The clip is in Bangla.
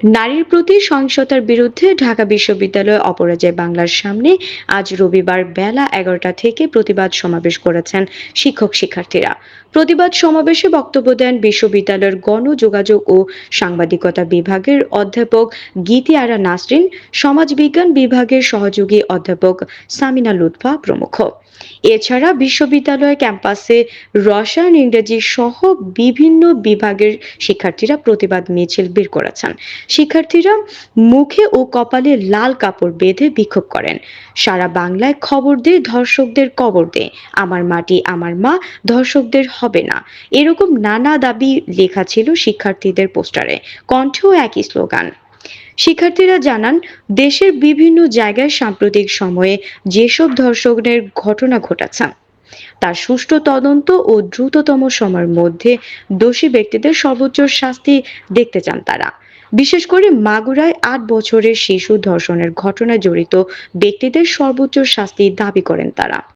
নারীর প্রতি সহিংসতার বিরুদ্ধে ঢাকা বিশ্ববিদ্যালয় অপরাজয় বাংলার সামনে আজ রবিবার বেলা এগারোটা থেকে প্রতিবাদ সমাবেশ করেছেন শিক্ষক শিক্ষার্থীরা। প্রতিবাদ সমাবেশে বক্তব্য দেন বিশ্ববিদ্যালয়ের গণযোগাযোগ ও সাংবাদিকতা বিভাগের অধ্যাপক গীতি আরা নাসরিন, সমাজবিজ্ঞান বিভাগের সহযোগী অধ্যাপক সামিনা লুৎফা প্রমুখ। এছাড়া বিশ্ববিদ্যালয় ক্যাম্পাসে রসায়ন ইংরেজি সহ বিভিন্ন বিভাগের শিক্ষার্থীরা প্রতিবাদ মিছিল বের করেছেন। শিক্ষার্থীরা মুখে ও কপালে লাল কাপড় বেঁধে বিক্ষোভ করেন। সারা বাংলায় খবর দে, ধর্ষকদের কবর দে। আমার মাটি আমার মা, ধর্ষকদের হবে না। এরকম নানা দাবি লেখা ছিল শিক্ষার্থীদের পোস্টারে। কণ্ঠেও একই স্লোগান। শিক্ষার্থীরা জানান, দেশের বিভিন্ন জায়গায় সাম্প্রতিক সময়ে যেসব ধর্ষণের ঘটনা ঘটেছে তার সুষ্ঠু তদন্ত ও দ্রুততম সময়ের মধ্যে দোষী ব্যক্তিদের সর্বোচ্চ শাস্তি দেখতে চান তারা। বিশেষ করে মাগুরায় আট বছরের শিশু ধর্ষণের ঘটনায় জড়িত ব্যক্তিদের সর্বোচ্চ শাস্তি দাবি করেন তারা।